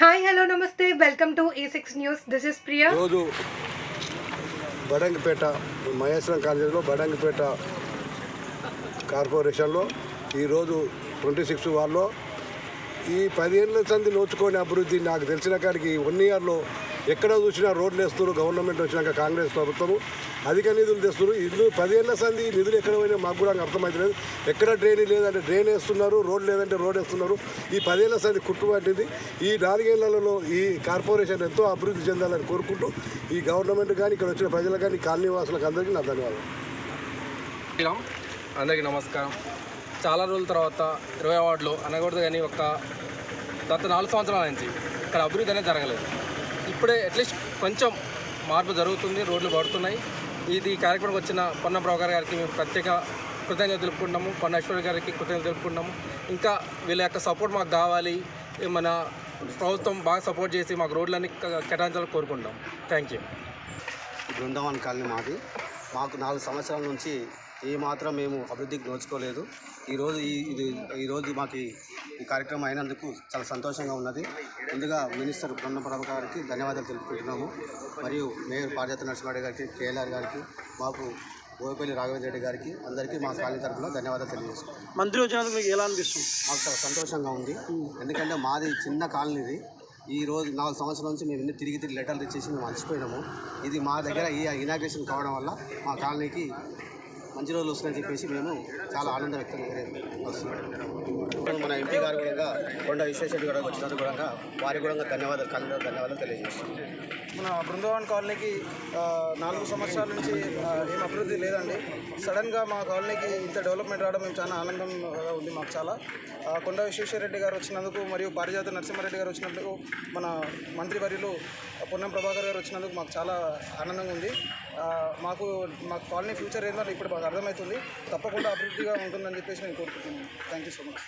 Hi hello నమస్తే welcome to A six news this is Priya రోజు బడంగిపేట మహేశ్వరం కాలేజీలో బడంగిపేట కార్పొరేషన్లో ఈరోజు ట్వంటీ సిక్స్ వార్లో ఈ పదిహేనుల సంది నోచుకొని అభివృద్ధి నాకు తెలిసిన కాడికి వన్ ఇయర్లో ఎక్కడ చూసినా రోడ్లు వేస్తున్నారు గవర్నమెంట్ వచ్చినాక కాంగ్రెస్ ప్రభుత్వము అధిక నిధులు తెస్తున్నారు. ఇల్లు పదిహేళ్ళ సంది నిధులు ఎక్కడ పోయినా మాకు కూడా అర్థమవుతలేదు ఎక్కడ డ్రైన్ లేదంటే డ్రైన్ వేస్తున్నారు రోడ్ లేదంటే రోడ్ వేస్తున్నారు. ఈ పదేళ్ళ సంది కుట్టుబట్టింది ఈ నాలుగేళ్ళలో ఈ కార్పొరేషన్ ఎంతో అభివృద్ధి చెందాలని కోరుకుంటూ ఈ గవర్నమెంట్ కానీ ఇక్కడ వచ్చిన ప్రజలు కానీ కాలనీ వాసులకు అందరికీ నా ధన్యవాదాలు. అందరికీ నమస్కారం. చాలా రోజుల తర్వాత ఇరవై వార్డులో అనకూడదు కానీ ఒక గత నాలుగు సంవత్సరాల నుంచి ఇక్కడ అభివృద్ధి అనేది జరగలేదు. ఇప్పుడే అట్లీస్ట్ కొంచెం మార్పు జరుగుతుంది రోడ్లు పడుతున్నాయి. ఇది ఈ కార్యక్రమానికి వచ్చిన పొన్న ప్రభాకర్ గారికి మేము ప్రత్యేక కృతజ్ఞత తెలుపుకుంటాము పొన్న ఐశ్వర్య గారికి కృతజ్ఞత తెలుపుకుంటాము ఇంకా వీళ్ళ యొక్క సపోర్ట్ మాకు కావాలి. మన ప్రభుత్వం బాగా సపోర్ట్ చేసి మాకు రోడ్లన్నీ కేటాయించాలని కోరుకుంటాం థ్యాంక్ యూ. బృందావన్ కాలనీ మాది. మాకు నాలుగు సంవత్సరాల నుంచి ఏ మాత్రం మేము అభివృద్ధికి నోచుకోలేదు. ఈరోజు ఈ ఇది ఈరోజు మాకు ఈ- కార్యక్రమం అయినందుకు చాలా సంతోషంగా ఉన్నది. ముందుగా మినిస్టర్ పొన్నప్రభ గారికి ధన్యవాదాలు తెలుపుకుంటున్నాము. మరియు మేయర్ పార్వతి నరసింహారెడ్డి గారికి కేఎల్ఆర్ గారికి మాకు ఓపల్లి రాఘవేంద్ర రెడ్డి గారికి అందరికీ మా కాలనీ తరఫున ధన్యవాదాలు తెలియజేసుకుంటాం మంత్రి వచ్చినందుకు మీకు ఎలా అనిపిస్తుంది? మాకు చాలా సంతోషంగా ఉంది. ఎందుకంటే మాది చిన్న కాలనీ ఇది ఈ రోజు నాలుగు సంవత్సరాల నుంచి మేము ఎన్ని తిరిగి తిరిగి లెటర్లు తెచ్చేసి మేము మర్చిపోయినాము ఇది మా దగ్గర ఈ ఇనాగ్రేషన్ కావడం వల్ల మా కాలనీకి మంచి రోజులు వస్తుందని చెప్పేసి మేము చాలా ఆనందం వ్యక్తం వస్తున్నాం. మన ఎంపీ గారు కూడా కొండ విశ్వేశ్వర గారు వచ్చినందుకు కూడా వారికి కూడా ధన్యవాదాలు కాలనీ ధన్యవాదాలు తెలియజేస్తున్నాం. మన బృందావన్ కాలనీకి నాలుగు సంవత్సరాల నుంచి ఏం అభివృద్ధి లేదండి. సడన్గా మా కాలనీకి ఇంత డెవలప్మెంట్ రావడం మేము చాలా ఆనందంగా ఉంది మాకు చాలా. కొండ విశ్వేశ్వరరెడ్డి గారు వచ్చినందుకు మరియు పారిజాత నరసింహారెడ్డి గారు వచ్చినందుకు మన మంత్రివర్యులు పొన్నం ప్రభాకర్ గారు వచ్చినందుకు మాకు చాలా ఆనందంగా ఉంది. మాకు మా కాలనీ ఫ్యూచర్ ఏందో ఇప్పుడు మాకు అర్థమవుతుంది. తప్పకుండా అభివృద్ధిగా ఉంటుందని చెప్పేసి నేను కోరుకుంటున్నాను. Thank you so much